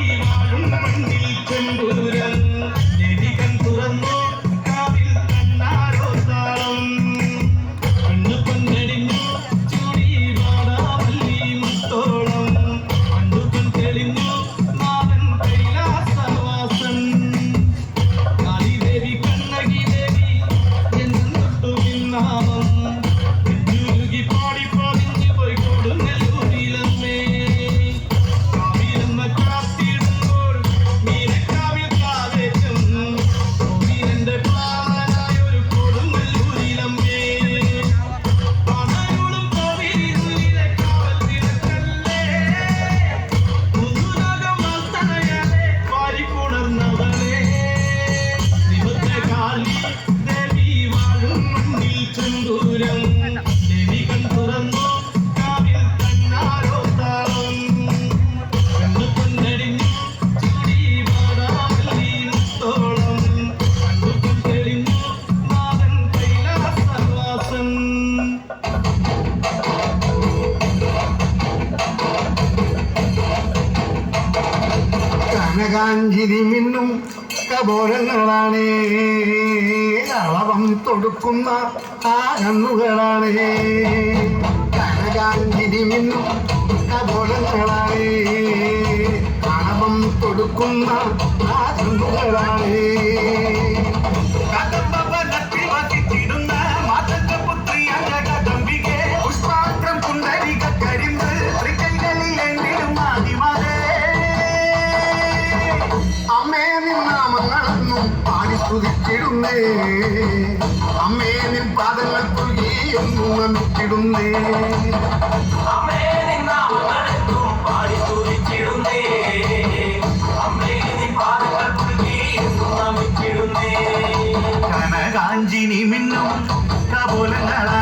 വാഴും മണ്ണിൽ ചെമ്പൂരം നെടികൻ കനകാഞ്ചിരി മിന്നും കബോരങ്ങളാണ് അളവം തൊടുക്കുന്ന ആ കണ്ണുകളാണ് മിന്നും കബോരങ്ങളാണ് അളവം തൊടുക്കുന്ന ആ സ്തുതിച്ചിടുന്നേ അമ്മേ നിൻ പാദങ്ങൾ തുകി എന്നും നമിച്ചിടുന്നേ അമ്മേ മിന്നും പാടി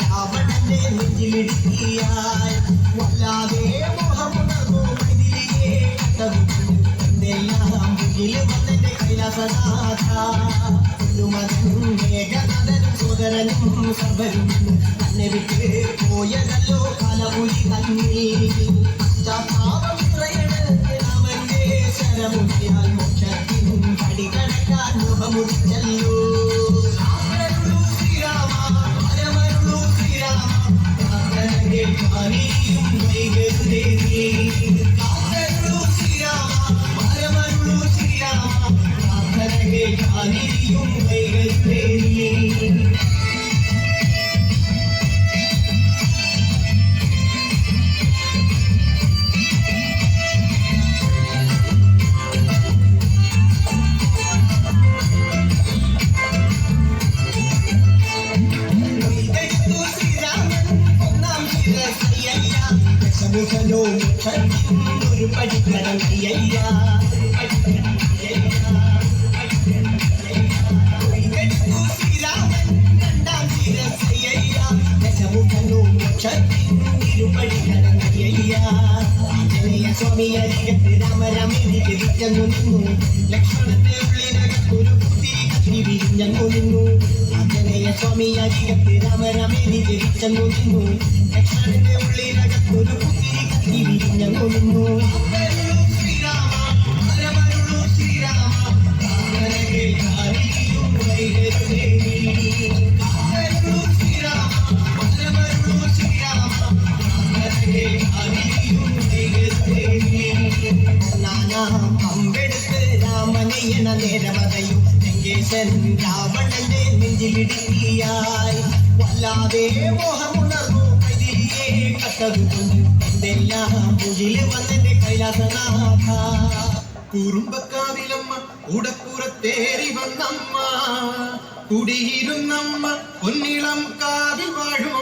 രാവണന്റെ നെഞ്ചിലിടുക്കിയായി വല്ലാതെ മോഹമുണർന്നു മൈഥിലിയെ എന്തെല്ലാം മുകിൽ വന്നെന്റെ കൈലാസനാഥ മേഘനാഥനും സോദരനും സർവരും തന്നെ വിട്ട് പോയതല്ലോ കലപുലി കണ്ണി ഒരു പടിക്കരം അയ്യ. പടിക്കരം അയ്യ. ആഞ്ജനേയ സ്വാമി അരികത്ത് രാമരാമേരി ജപിച്ചങ്ങു നിന്നു ലക്ഷ്മണന്റെ ഉള്ളിനകത്തൊരു പുത്തിരി കത്തി വിരിഞ്ഞങ്ങു നിന്നു ആഞ്ജനേയ സ്വാമി അരികത്ത് രാമരാമേരി ജപിച്ചങ്ങു നിന്നു ലക്ഷ്മണന്റെ ഉള്ളിലകത്തൊരു പുത്തിരി കത്തി വിരിഞ്ഞങ്ങു നിന്നു അരുളൂ ശ്രീരാമ പരമരുളൂ ശ്രീരാമ കാവലരെ കാരിയും വൈകരുതേ നീ. അരുളൂ ശ്രീരാമ പരമരുളൂ ശ്രീരാമ കാവലരെ കാരിയും വൈകരുതേ നീ. നാനാം പമ്പെടുത്ത് രാമനെയണ നേരമതയും കുറുമ്പക്കാവിലമ്മ കൂടക്കൂറത്തേറി വന്നമ്മ. കുടിയിരുന്നമ്മ പൊന്നിളം കാവിൽ വാഴും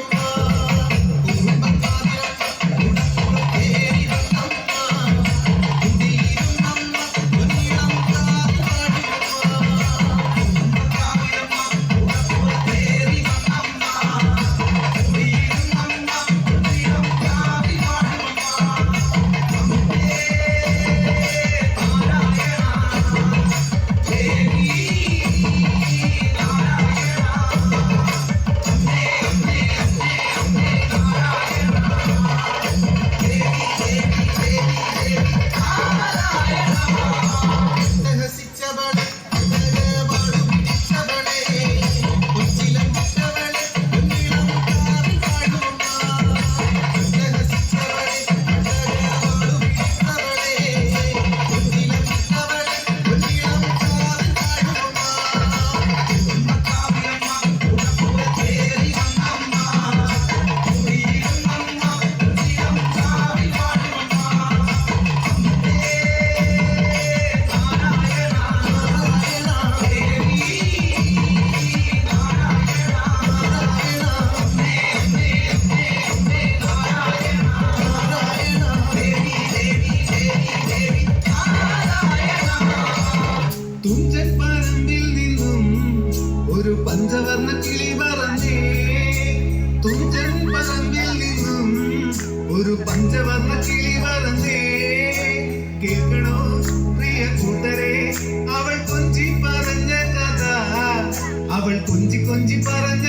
கொஞ்சி கொஞ்சி பறஞ்ச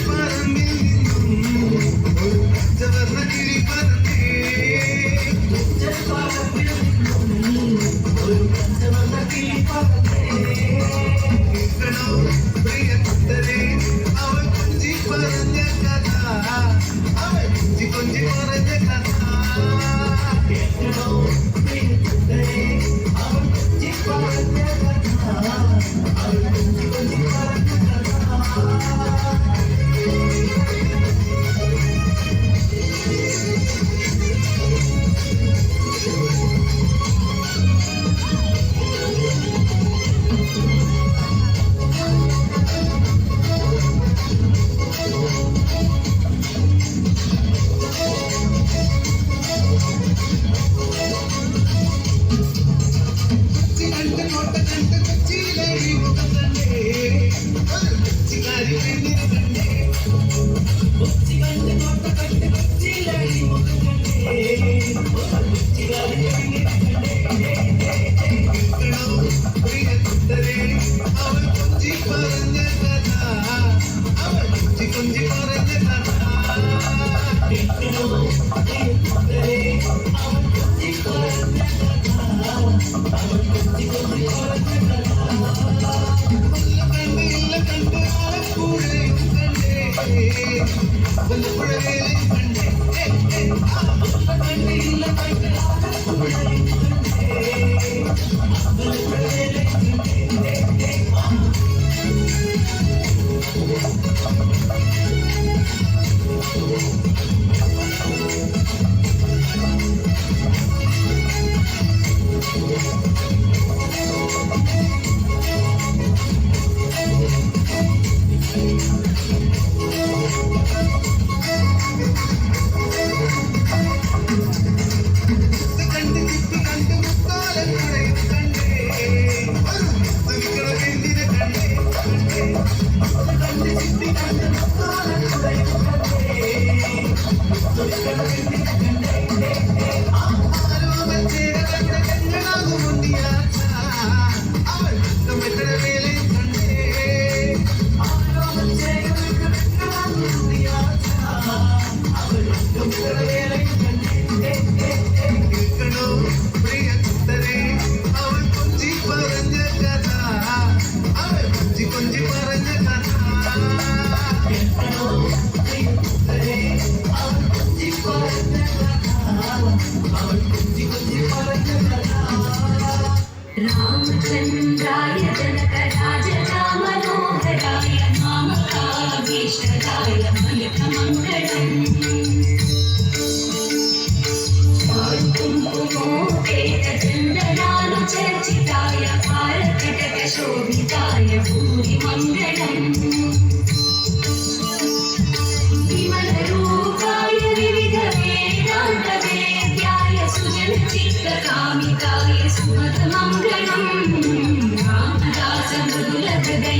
பறந்து ஒரு பச்சவர்ணகிரி பறந்தே பறந்து I'm gonna go to the. Yeah. கொஞ்சி கொஞ்சி பறஞ்ச அவன் கொஞ்சி பறஞ்ச அவன் கொஞ்சி கொஞ்சி பறஞ்ச ராமச்சந்திராய ஜனகராஜ ராமனோகராய நாமகாவேஷ்டாய மயக்கமங்கள कामिकाय सुमतमङ्गलम् रामदासमृदुलहृदय